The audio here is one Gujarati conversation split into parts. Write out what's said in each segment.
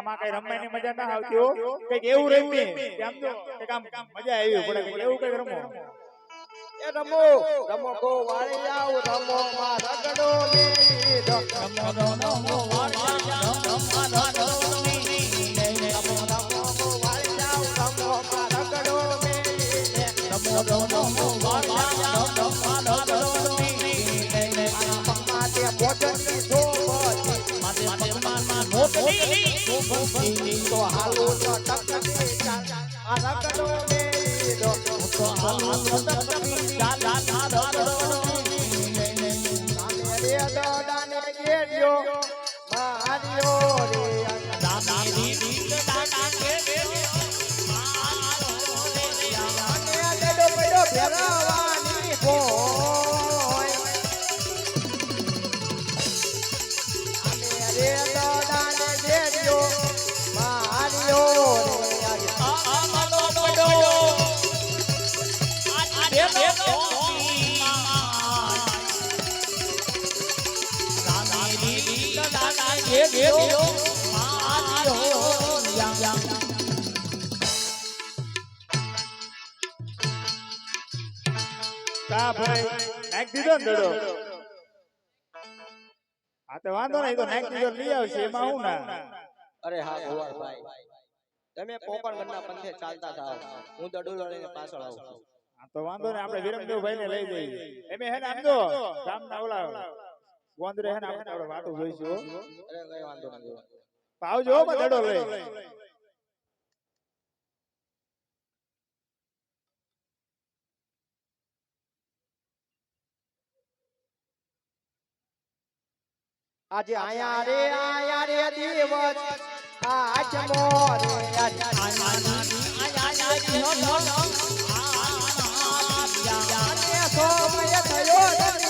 આમાં કઈ રમવાની મજા ના આવતી હો? કંઈક એવું રમીએ. કે આમ જો કંઈક આમ મજા આવી પડે કંઈક એવું કંઈક રમો. એ રમો. રમો ગો વાળી આવ રમો માં રગડો મેલી દો રમો રમો વાળી આવ રમો ગો વાળી આવ રમો માં રગડો મેલી દે રમો રમો લેડો પડ્યો કા ભાઈ. નાખી દીધો ને દડો હા તો વાંધો નહીં તો નાખી દીધો લઈ આવશે એમાં હું ના? અરે હા ગોવાળભાઈ તમે પોકણગઢના પંથે ચાલતા હું દડું લઈને પાછળ આવું છું. તો વાંધો નહીં આપણે વિરમદેવભાઈ ને લઈ જઈએ. એમે હે ને આમ ઓલા ગોંદરે હે ને આપણે વાતો જોઈશું હો. અરે કઈ વાંધો નથી. આવજો દડો લઈ આજે આયા રે આયા રે દિવસ. આજ મોરે અને સોમય થયો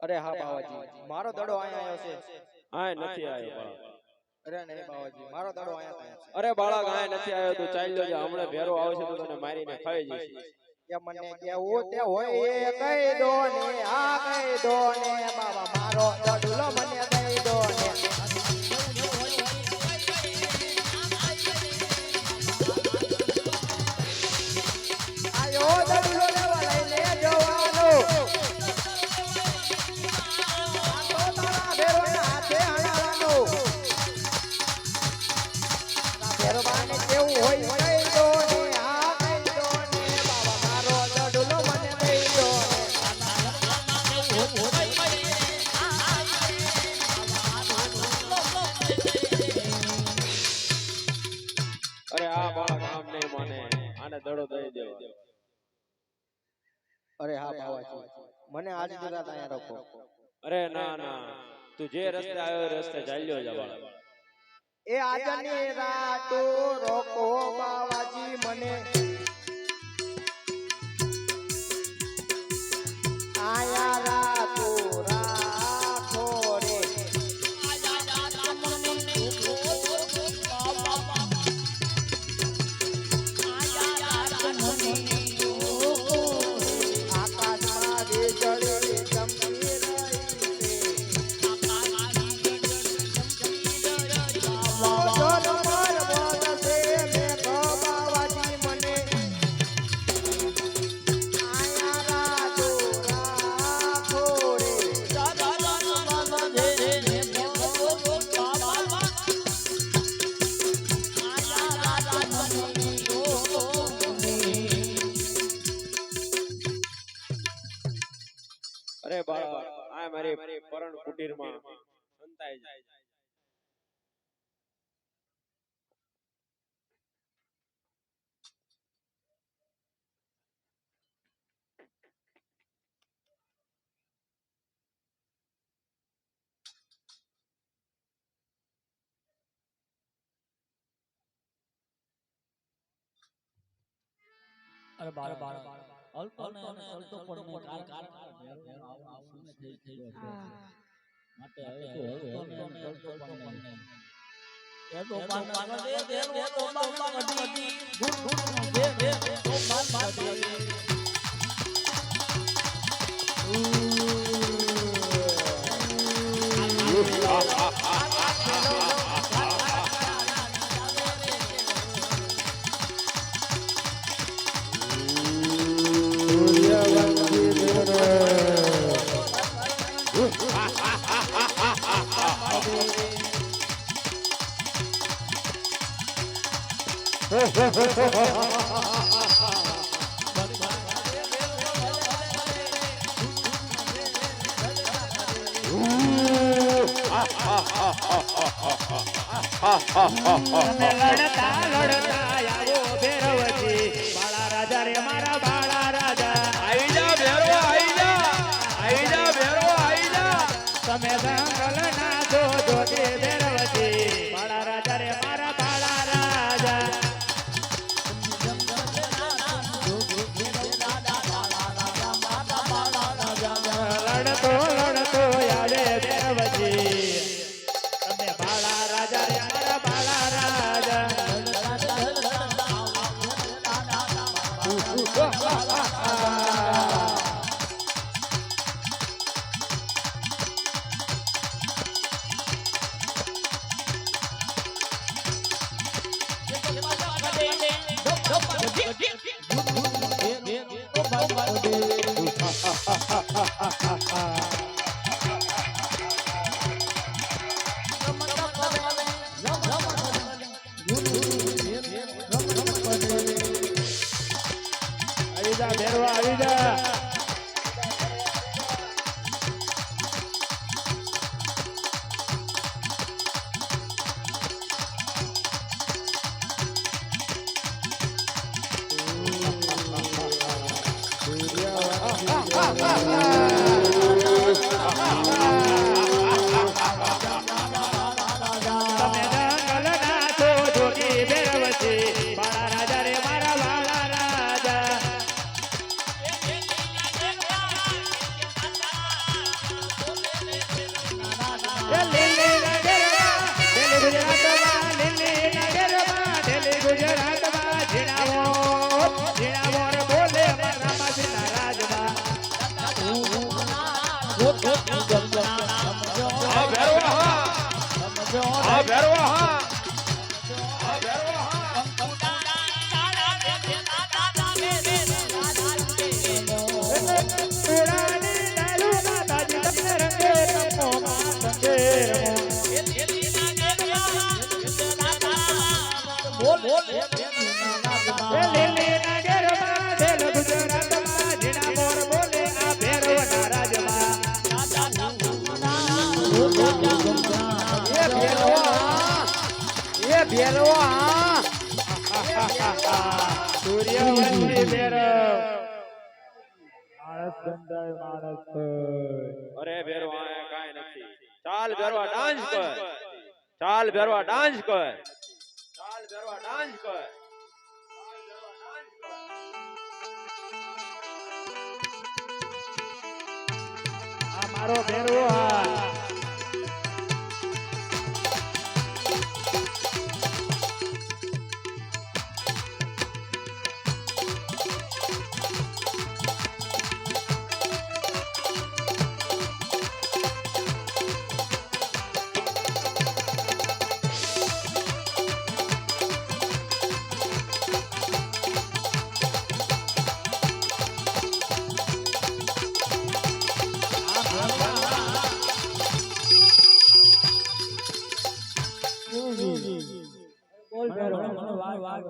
અરે હા બાવાજી. મારો દડો અહીંયા આવ્યો છે. આય નથી આવ્યો બાળક અરે નહીં બાવાજી. મારો દડો અહીંયા અરે બાળક આય નથી આવ્યો તું ચાલ્યો જા હમણાં ભેરો આવશે તો તને મારીને ખાઈ જઈશ. કે મને કેવું તે હોય એ કહી દો ને આ કહી દો ને બાબા મારો દડુલો દડો દઈ દેવો. અરે હા ભાવાજી. મને આજ રાત અહીંયા રાખો અરે ના ના. તું જે રસ્તે આવ્યો એ રસ્તે ચાલ્યો જવા એ આજની રાતો રોકો બાવાજી મને મારી પરણ અરે બાર બાર અલ્પ ને અને અલ્પ પણ ને કાર કાર ભેર ભેર આવ આવ ને થઈ થઈ માટે હવે તો અલ્પ ને અને અલ્પ પણ નહીં. એ તો પાન દે દે દે તો બાબા કઢી ગુડ ગુડ દે દે તો પાન કઢી તમે લડતા લડતા આવો આવી ha, ha. ભેરવો હા એ ભેરવો હા સૂર્યવંશી ભેરવ. માણસ બંધાય માણસ હોય. અરે ભેરવા આયા કાંઈ નથી ચાલ ભેરવા ડાન્સ કર ચાલ ભેરવા ડાન્સ કર ભેરવા ડાન્સ કર. મારો ભેરવો હા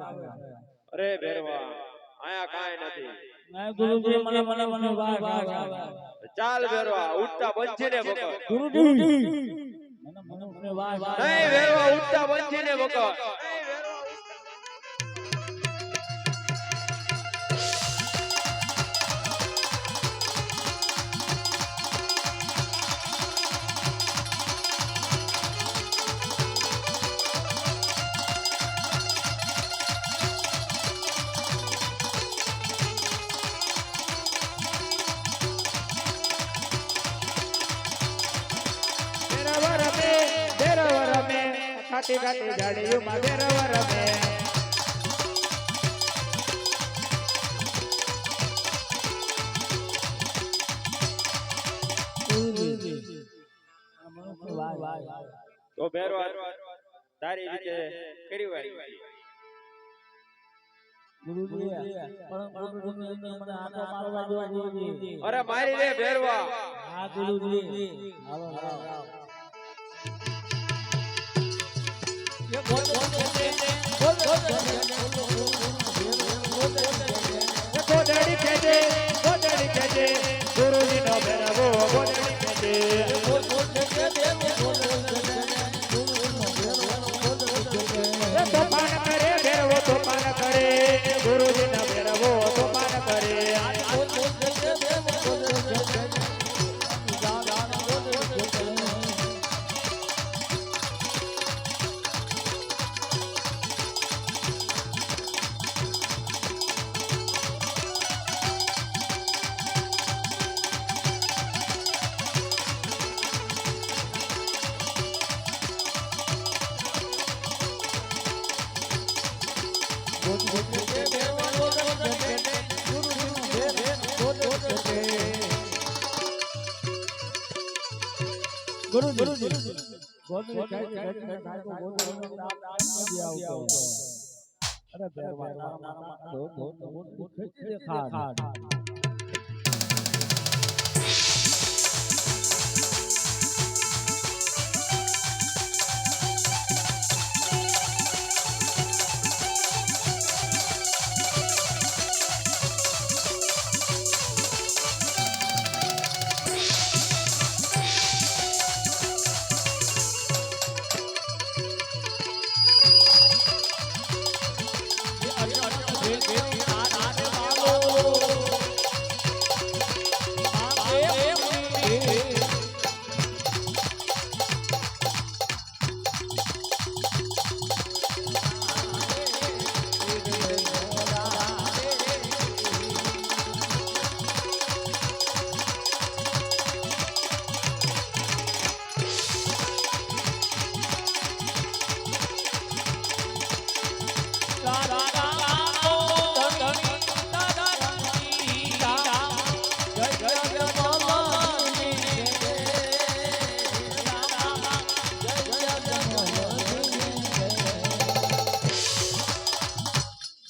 અરે ભેરવા આયા કાંઈ નથી. ગુરુજી મને મને મને વાહ વાહ ચાલ ભેરવા ઉઠતા બંધીને બકર ગુરુજી મને મને મને વાહ વાહ નહીં ભેરવા ઉઠતા બંધીને બકર ખાટી ખાટી ઝાડીઓમાં ભેરવ રમે. તો ભેરવા તારી રીતે કરી વાળી અરે મારી રે ભેરવા. હા ગુરુજી. હાલો હાલો ગોદડી ગુરુજી. ગોદડી તો ગોદડીનો નામ નામ નથી આવતો અરે ભેરવા તારા મારા ધો ધો ધો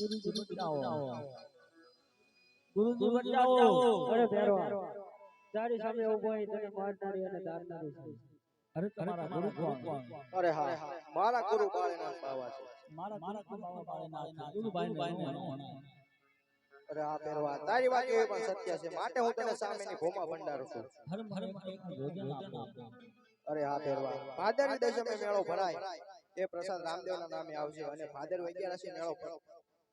ગોદડી ખેંચી ગુરુજી બચાવો અરે ભેરવા. તારી સામે ઊભો હોય તને મારનારી અને દારનારી છે. અરે તમારા ગુરુ કોણ અરે હા મારા ગુરુ બાળીનાથ બાવા છે. મારા મારા ગુરુ બાળે ના ગુરુ ભાઈ ભાઈ અરે હા પહેરવા તારી વાત એ પણ સત્ય છે. માટે હું તને સામેની ભૂમા ભંડારું છું. હર હર એક ભોજન આપો. અરે હા પહેરવા ભાદરવી દશમે મેળો ભરાય. એ પ્રસાદ રામદેવના નામે આવશે અને ભાદર અગિયારસી મેળો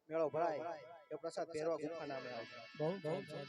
મેળો ભરાય એ પ્રસાદ પહેરવા ગુફા નામે આવશે બહુ બહુ જય